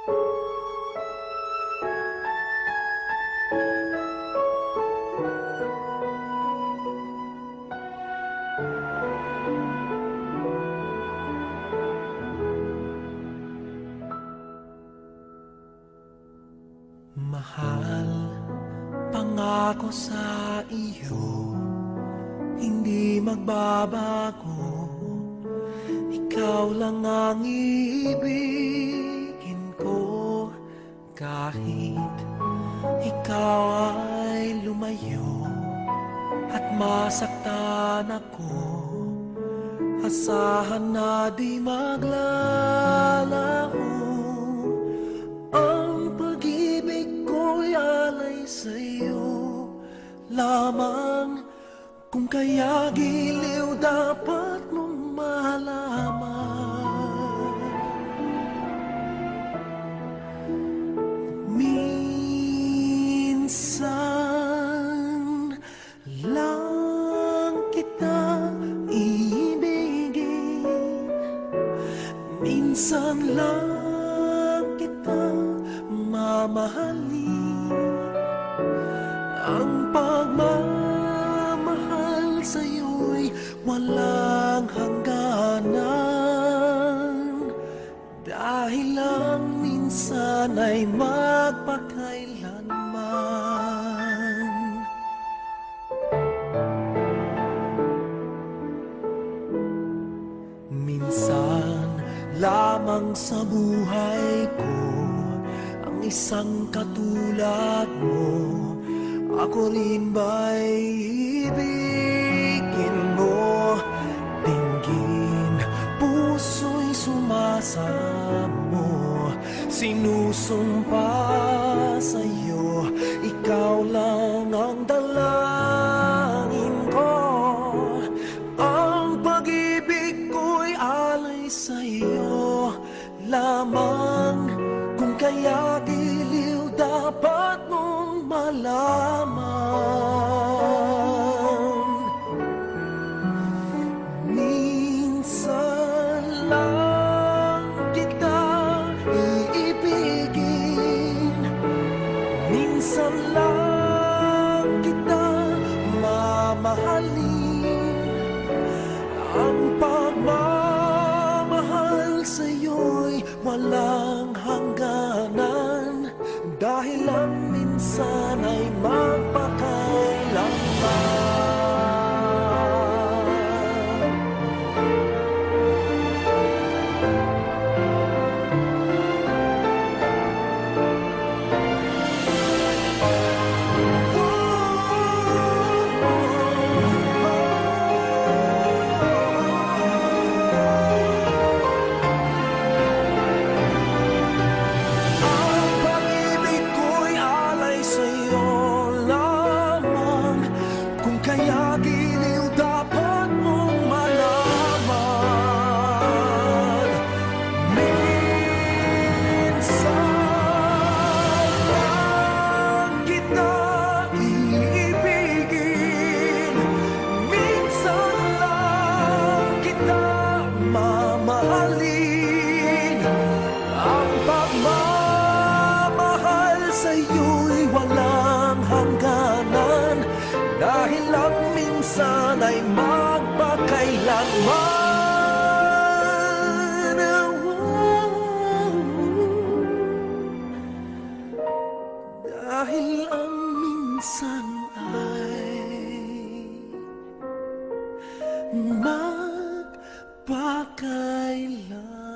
Mahal, pangako sa iyo. Hindi magbabago. Ikaw lang ang iibigin ikaw ay lumayo At masaktan ako. Asahan na di maglalaho ang pag-ibig ko'y alay sa'yo. Lamang Kung kaya giliw dapat Minsan lang kita mamahalin. Ang pagmamahal sa'yo'y walang hangganan. Dahil lang minsan ay magpakailanman lamang sa buhay ko Ang isang katulad mo Ako rin ba'y ibigin mo? Dinggin, puso'y sumasamo Sinusumpa Lamang. Kung kaya giliw dapat mong malaman. Minsan lang kita iibigin Dahil lang minsan ay magpakailanman lang minsan ay magpakailanman. Dahil minsan ay magpakailanman.